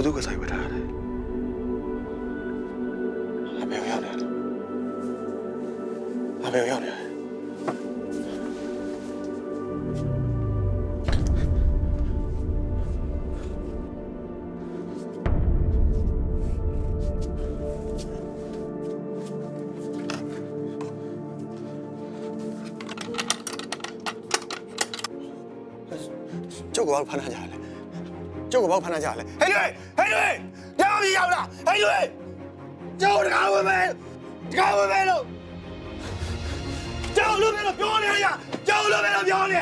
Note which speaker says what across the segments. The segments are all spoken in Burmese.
Speaker 1: ဘယ်သူကဆိုင်ဝတ်ထားလဲအမေရောက်နေတယ်အမေရောက်နေတယ် ကျုပ်ကဘာလို့ဖမ်းထားကြလဲကျုပ်ကဘာလို့ဖမ်းထားကြလဲဟဲ့လွေဟဲ့လွေတောင်းပြီးရောက်လာဟဲ့လွေကျုပ်တကားဝင်မယ်တကားဝင်မယ်လို့ကျုပ်လို့မယ်လို့ပြောနေရကျုပ်လို့မယ်လို့ပြောနေ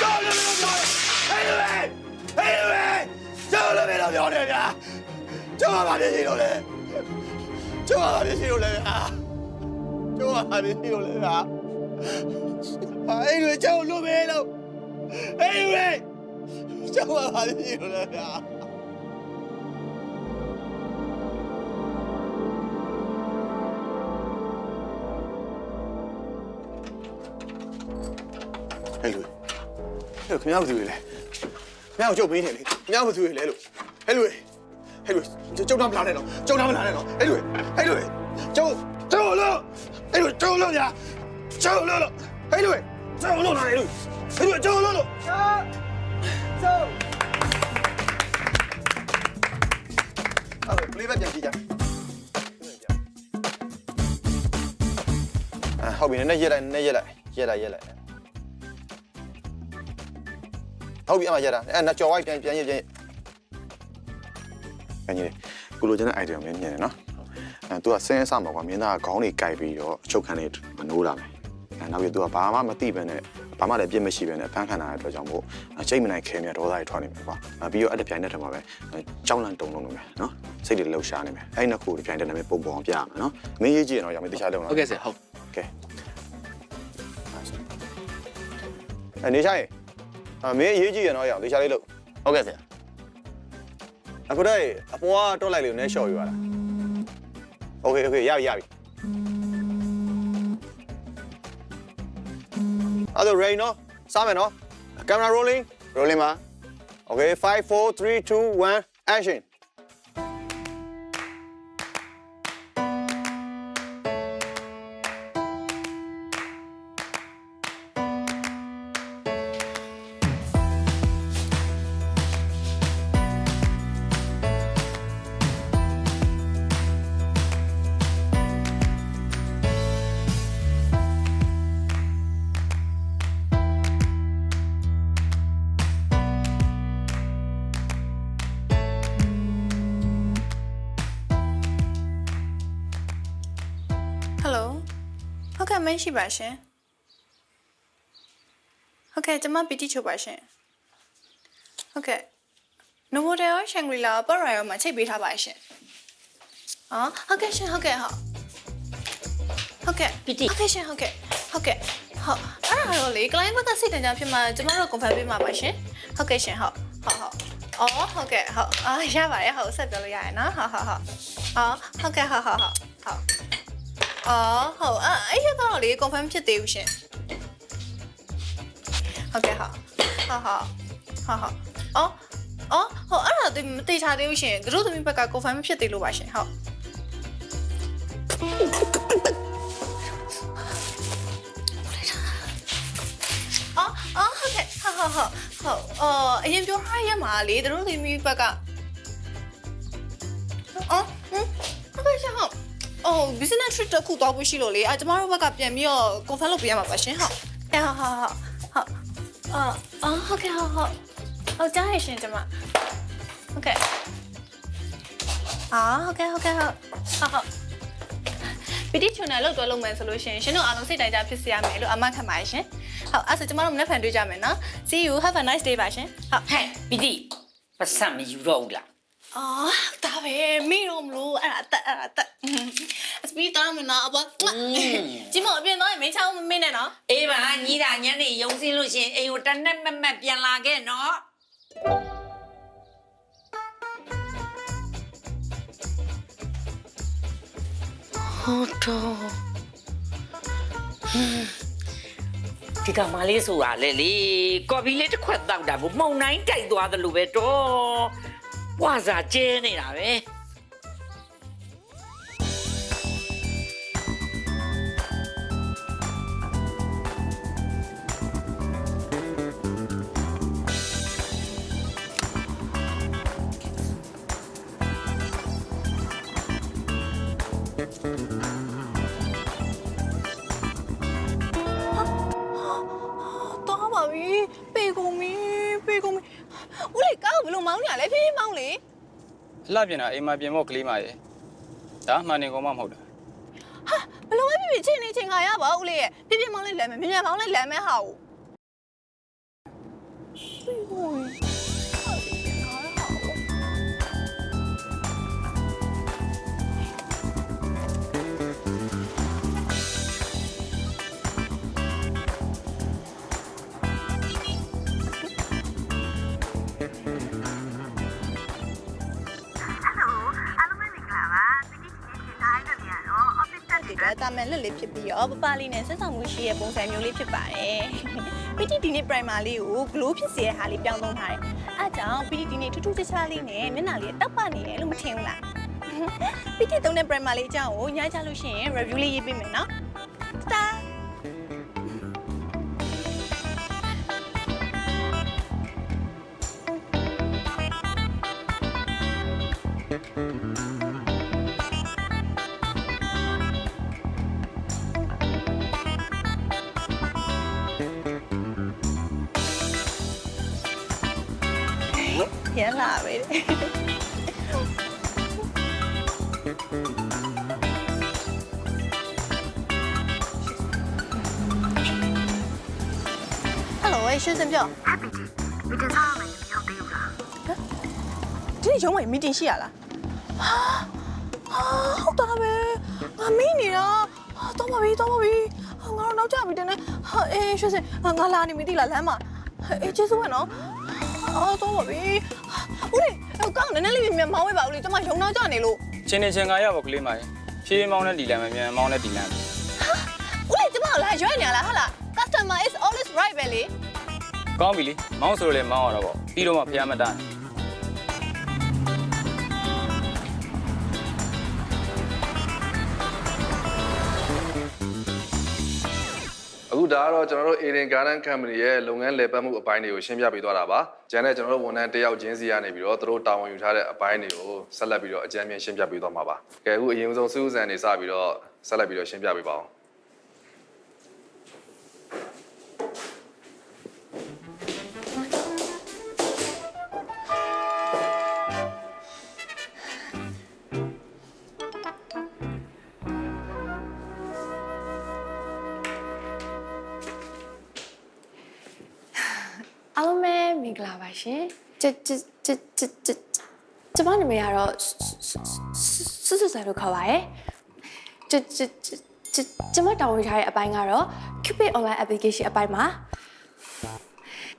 Speaker 1: ကျုပ်လို့မယ်လို့ပြောနေဟဲ့လွေဟဲ့လွေကျုပ်လို့မယ်လို့ပြောနေတာကျုပ်ကဘာဖြစ်ရှိလို့လဲကျုပ်ကဘာဖြစ်ရှိလို့လဲဟာကျုပ်ကဘာဖြစ်ရှိလို့လဲဟာဟဲ့လွေကျုပ်လို့မယ်လို့ Anyway, ကျောင်းပါလိမ့်လို့လားဟဲ့လူဟဲ့ခင်ဗျားဘာသူလဲခင်ဗျားကိုကြုတ်ပေးနေလေခင်ဗျားဘာသူလဲလို့ဟဲ့လူဟဲ့လူကျုပ်တော့မလာနဲ့တော့ကျုပ်တော့မလာနဲ့တော့ဟဲ့လူဟဲ့လူကျုပ်ကျုပ်လို့ဟဲ့လူကျုပ်လို့ညာကျုပ်လို့ဟဲ့လူကျုပ်လို့လာလေလူဟဲ့လူကျုပ်လို့လို့ အဲ့ဒါပလေးဘက်ပြန်ကြည့်ကြအာဟုတ်ပြီနည်းနည်းရက်လိုက်နည်းနည်းရက်လိုက်ရက်လိုက်ရက်လိုက်ဟုတ်ပြီအမရတာအဲ့နော်ကြော်ဝိုက်ပြန်ပြန်ရပြန်ရပြန်ရကုလိုချင်တဲ့ item လေးမြင်တယ်နော်အဲ तू ကစင်းအစမှာကွာမင်းသားကခေါင်းတွေကြိုက်ပြီးတော့အချုပ်ခံနေမနိုးလာမယ်အဲနောက်ပြီး तू ကဘာမှမသိဘဲနဲ့ ဘာမှလည်းပြစ်မရှိဘဲနဲ့ဖန်ခံလာတဲ့အတွက်ကြောင့်မို့ချိန်မနိုင်ခဲမြဒေါသတွေထွက်နေမယ်ကွာပြီးတော့အဲ့တပြိုင်နက်တည်းမှာပဲကြောင်းလန့်တုံလုံးနေမယ်နော်စိတ်တွေလှုပ်ရှားနေမယ်အဲ့နှစ်ခုတပြိုင်တည်းနဲ့ပုံပုံအောင်ပြရမယ်နော်မင်းရေးကြည့်ရင်တော့ရမယ်တခြားလုံးနော်
Speaker 2: ဟုတ်ကဲ့ဆရာဟုတ်
Speaker 1: ကဲအနေချိုင်းအမင်းရေးကြည့်ရတော့ရအောင်တခြားလေးလို့
Speaker 2: ဟုတ်ကဲ့ဆရာ
Speaker 1: အခုတော့အပေါ်ကတော့လိုက်လို့နည်းလျှော့ယူရတာโอเคโอเคရပြီရပြီ အဲ့တော့ rain နော်စားမယ်နော် camera rolling rolling ပါ okay 5 4 3 2 1 action
Speaker 3: မင်းရှိပါရှင်ဟုတ်ကဲ့ကျွန်မပီတိချုပ်ပါရှင်ဟုတ်ကဲ့နိုဗိုတယ်ရောရှန်ဂရီလာပတ်ရိုင်ရောမှာချိတ်ပေးထားပါရှင်အော်ဟုတ်ကဲ့ရှင်ဟုတ်ကဲ့ဟုတ်ဟုတ်ကဲ့
Speaker 4: ပီတိ
Speaker 3: ဟုတ်ကဲ့ရှင်ဟုတ်ကဲ့ဟုတ်ကဲ့ဟုတ်အဲ့ဒါတော့လေ client ဘက်ကစိတ်တကြဖြစ်မှာကျွန်တော်တို့ confirm ပေးမှာပါရှင်ဟုတ်ကဲ့ရှင်ဟုတ်ဟုတ်ဟုတ်အော်ဟုတ်ကဲ့ဟုတ်အာရပါတယ်ဟုတ်ဆက်ပြောလို့ရရနော်ဟုတ်ဟုတ်ဟုတ်အော်ဟုတ်ကဲ့ဟုတ်ဟုတ်ဟုတ်ဟုတ် အော်ဟုတ်အဲ့အဲ့ရကတော့လေ confirm ဖြစ်သေးဘူးရှင်ဟုတ်ကဲ့ဟုတ်ဟုတ်ဟုတ်ဟုတ်ဟုတ်အော်အော်ဟုတ်အဲ့ဒါသိမသိချသေးဘူးရှင်သူတို့သမီးဘက်က confirm ဖြစ်သေးလို့ပါရှင်ဟုတ်အော်အော်ဟုတ်ကဲ့ဟုတ်ဟုတ်ဟုတ်ဟုတ်အော်အရင်ပြောထားရမှာလေသူတို့သမီးဘက်ကအော်ဟမ်ဟုတ်ကဲ့ရှင်ဟုတ် အော် business trip တစ်ခုသွားဖို့ရှိလို့လေအဲကျမတို့ဘက်ကပြန်ပြီးတော့ confirm လုပ်ပေးရမှာပါရှင်ဟုတ်အဲဟုတ်ဟုတ်ဟုတ်ဟုတ်အော်အော်ဟုတ်ကဲ့ဟုတ်ဟုတ်ဟုတ်ကြားရရှင်ကျမဟုတ်ကဲ့အာဟုတ်ကဲ့ဟုတ်ကဲ့ဟုတ်ဟုတ်ဟုတ်ပီတီချွန်နယ်လောက်တွဲလုပ်မယ်ဆိုလို့ရှင်ရှင်တို့အားလုံးစိတ်တိုင်းကြဖြစ်စေရမယ်လို့အမခံပါရှင်ဟုတ်အဲ့ဆိုကျမတို့မနေ့ဖန်တွေ့ကြမယ်နော် see you have a nice day ပါရှင်ဟုတ်
Speaker 4: ဟဲ့ပီတိပတ်စံမယူတော့ဘူးလား
Speaker 3: အော်ဒါပဲမေတော့မလို့အဲ့ဒါတက်အဲ့ဒါတက်အစပီးတောင်းမနော်အဘကျမအပြင်တော့မင်းချောင်းမမင်းနဲ့နော်
Speaker 4: အေးပါညီတာညနေရုံစင်းလို့ရှရင်အိမ်ကိုတနက်မက်မက်ပြန်လာခဲ့နော်ဟုတ်တော့ဒီကမလေးဆိုတာလေလေကော်ဖီလေးတစ်ခွက်တောက်တာကိုမှုံနိုင်ကြိုက်သွားတယ်လို့ပဲတော့ ဝါစာကျဲနေတာပဲ
Speaker 3: မောင်းလေလှ
Speaker 2: ပြင်တာအိမ်မှာပြင်ဖို့ကလေးမရေဒါမှန်နေကောင်မှမဟုတ်တာ
Speaker 3: ဘယ်လိုပဲဖြစ်ဖြစ်ချင်းနေချင်းခါရပါဦးလေးရဲ့ဖြည်းဖြည်းမောင်းလိုက်လမ်းမယ်မြန်မြန်မောင်းလိုက်လမ်းမယ်ဟာကိုပေကုန်ပြီဟာ မန်လက်လေးဖြစ်ပြီးတော့ပပလေးနဲ့ဆက်ဆောင်မှုရှိတဲ့ပုံစံမျိုးလေးဖြစ်ပါတယ်။ PT ဒီနေ့ primer လေးကို glow ဖြစ်စေတဲ့ဟာလေးပြောင်းသုံးထားတယ်။အဲအကြောင့် PT ဒီနေ့ထူးထူးခြားခြားလေးနဲ့မျက်နှာလေးတောက်ပနေတယ်လို့မထင်ဘူးလား။ PT သုံးတဲ့ primer လေးအကြောင်းကိုညှိုင်းချလို့ရှိရင် review လေးရေးပေးမယ်နော်။တာ ရလာပဲတဲ့။ Hello ရှင်းစင်ပြော Happy မီတင်စားရမယ်မဟုတ်သေးဘူးလား။ဒီနေ့ရုံးဝင်မီတင်ရှိရလား။ဟာဟာဟုတ်တာပဲ။ငါမင်းနေတာ။ဟာတော့ပါပြီတော့ပါပြီ။ဟာငါတော့နောက်ကျပြီတင်နေ။ဟာအေးရှင်းစင်ငါလာနေမသိလားလမ်းမှာ။အေးကျေးဇူးပဲနော်။ အော်တော့ပါပြီ။ဦးလေးကောင်းနည်းနည်းလေးမြန်မောင်းဝဲပါဦးလေး။ကျမရုံနောက်ကျနေလို့
Speaker 2: ချင်းနေချင်းကရဖို့ကလေးမရေဖြည်းမောင်းနဲ့ဒီလမ်းမယ်မြန်မောင်းနဲ့ဒီလမ်း
Speaker 3: ဦးလေးကျမကိုလာရွေးနေရလားဟုတ်လား customer is always right ပဲလေ
Speaker 2: ကောင်းပြီလေမောင်းဆိုလို့လေမောင်းရတော့ပေါ့ပြီးတော့မှဖျားမတန်း
Speaker 5: ဒါကတော့ကျွန်တော်တို့ Aiden Garden Company ရဲ့လုပ်ငန်းလည်ပတ်မှုအပိုင်းတွေကိုရှင်းပြပေးသွားတာပါ။ကျန်တဲ့ကျွန်တော်တို့ဝန်ထမ်းတစ်ယောက်ချင်းစီကနေပြီးတော့သူတို့တာဝန်ယူထားတဲ့အပိုင်းတွေကိုဆက်လက်ပြီးတော့အကြံဉာဏ်ရှင်းပြပေးသွားမှာပါ။ကဲအခုအရင်ဆုံးစူးစံနေစပြီးတော့ဆက်လက်ပြီးတော့ရှင်းပြပေးပါအောင်
Speaker 6: အားလုံးပဲမင်္ဂလာပါရှင်ကျကျကျကျကျကျမနာမည်ကတော့စွစွဆန်လို့ခေါ်ပါရယ်ကျကျကျကျမတောင်းဝထားတဲ့အပိုင်းကတော့ Cupid online application အပိုင်းမှာ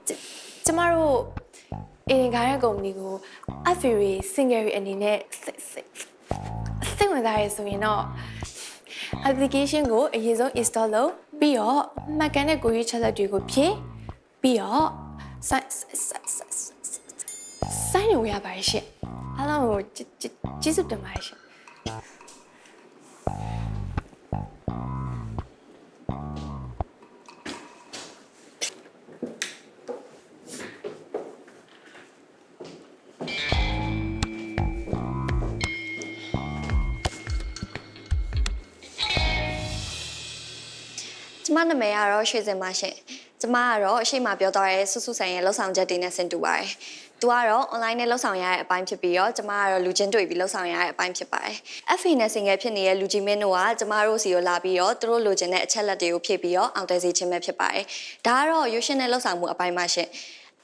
Speaker 6: ကျကျမတို့အင်ကားရဲ့ကုမ္ပဏီကို affiliate single အနေနဲ့စိတ်စိတ်စိတ်ဝင်စားရဆိုရင်တော့ application ကိုအရင်ဆုံး install လုပ်ပြီးတော့မှတ်ကန်တဲ့ကိုယ်ရေးချက်လက်တွေကိုဖြည့်ပြီးတော့ စိုက်စိုက်စိုက်စိုက်နေရပါရဲ့ရှင်အားလုံးကိုကျေးဇူးတင်ပါတယ်ရှင်
Speaker 7: ကျမနာမည်ကတော့ရွှေစင်ပါရှင် ကျမကတော့အရှိမပြောသွားတဲ့ဆုစုဆိုင်ရဲ့လှုပ်ဆောင်ချက်တွေနဲ့ဆင်တူပါတယ်သူကတော့ online နဲ့လှုပ်ဆောင်ရတဲ့အပိုင်းဖြစ်ပြီးတော့ကျမကတော့လူချင်းတွေ့ပြီးလှုပ်ဆောင်ရတဲ့အပိုင်းဖြစ်ပါတယ် FA နဲ့ single ဖြစ်နေတဲ့လူကြီးမင်းတို့ကကျမတို့စီကိုလာပြီးတော့သူတို့လိုချင်တဲ့အချက်လက်တွေကိုဖြည့်ပြီးတော့အောင်တယ်စီခြင်းပဲဖြစ်ပါတယ်ဒါကတော့ရွှေရှင်နဲ့လှုပ်ဆောင်မှုအပိုင်းပါရှင်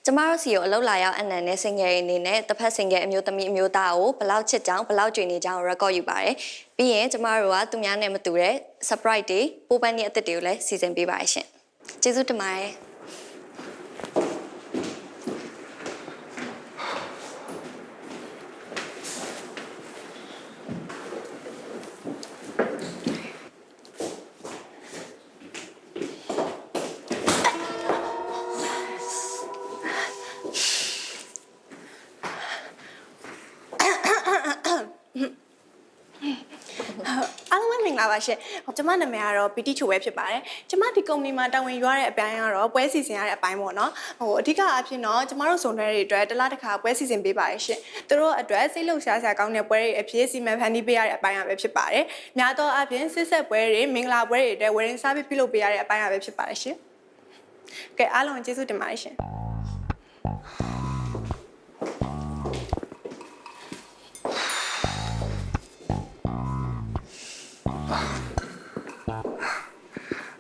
Speaker 7: ကျမတို့စီကိုအလုပ်လာရောက်အနံနဲ့ single အနေနဲ့တစ်ဖက် single အမျိုးသမီးအမျိုးသားကိုဘလောက်ချစ်ကြောင်းဘလောက်ကြွေနေကြောင်း record ယူပါတယ်ပြီးရင်ကျမတို့ကသူများနဲ့မတူတဲ့ surprise တွေပိုးပန်းရဲ့အသစ်တွေကိုလည်းစီစဉ်ပေးပါတယ်ရှင် ကျေးဇူးတင်ပါတယ်
Speaker 3: ဂလာပါရှင်ဟိုကျမနာမည်ကတော့ PT ချိုပဲဖြစ်ပါတယ်ကျမဒီကုမ္ပဏီမှာတာဝန်ယူရတဲ့အပိုင်းကတော့ပွဲစီစဉ်ရတဲ့အပိုင်းပေါ့နော်ဟိုအဓိကအဖြစ်တော့ကျမတို့စုံတွဲတွေအတွက်တစ်လားတစ်ခါပွဲစီစဉ်ပေးပါတယ်ရှင်သူတို့အတွက်စိတ်လှုပ်ရှားစရာကောင်းတဲ့ပွဲတွေအဖြစ်စီမံဖန်တီးပေးရတဲ့အပိုင်းအပဲဖြစ်ပါတယ်များသောအားဖြင့်စစ်ဆက်ပွဲတွေမင်္ဂလာပွဲတွေအတွက်ဝယ်ရင်စားပြီးပြုလုပ်ပေးရတဲ့အပိုင်းအပဲဖြစ်ပါတယ်ရှင်ကဲအားလုံးကျေးဇူးတင်ပါတယ်ရှင်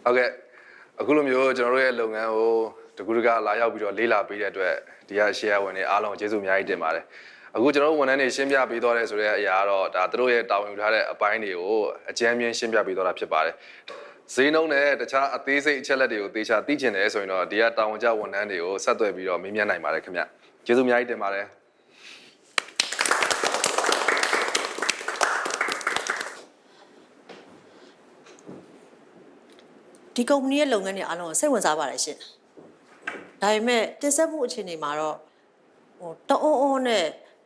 Speaker 5: ဟုတ်ကဲ့အခုလိုမျိုးကျွန်တော်တို့ရဲ့လုပ်ငန်းကိုတကူတကလာရောက်ပြီးတော့လေးလာပေးတဲ့အတွက်ဒီက share ဝင်တွေအားလုံးကျေးဇူးအများကြီးတင်ပါတယ်အခုကျွန်တော်တို့ဝန်ထမ်းတွေရှင်းပြပေးသွားတဲ့ဆိုတဲ့အရာကတော့ဒါသူတို့ရဲ့တာဝန်ယူထားတဲ့အပိုင်းတွေကိုအကြမ်းမြင်ရှင်းပြပေးသွားတာဖြစ်ပါတယ်ဈေးနှုန်းနဲ့တခြားအသေးစိတ်အချက်လက်တွေကိုသေချာသိချင်တယ်ဆိုရင်တော့ဒီကတာဝန်ကျဝန်ထမ်းတွေကိုဆက်သွယ်ပြီးတော့မေးမြန်းနိုင်ပါတယ်ခင်ဗျကျေးဇူးအများကြီးတင်ပါတယ်
Speaker 8: ဒီကုမ္ပဏီရဲ့လုပ်ငန်းတွေအားလုံးကိုစိတ်ဝင်စားပါတယ်ရှင်။ဒါပေမဲ့တင်ဆက်မှုအခြေအနေမှာတော့ဟိုတအုံးအုံးနဲ့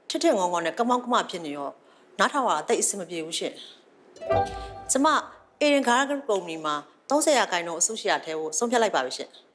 Speaker 8: ထစ်ထစ်ငုံငုံနဲ့ကမောင်းကမဖြစ်နေရောနားထောင်တာအသိအဆင်မပြေဘူးရှင်။ကျမအေရင်ဂါရဂရုကုမ္ပဏီမှာ30ရာခိုင်နှုန်းအစုရှယ်ယာထဲကိုဆုံးဖြတ်လိုက်ပါပြီရှင်။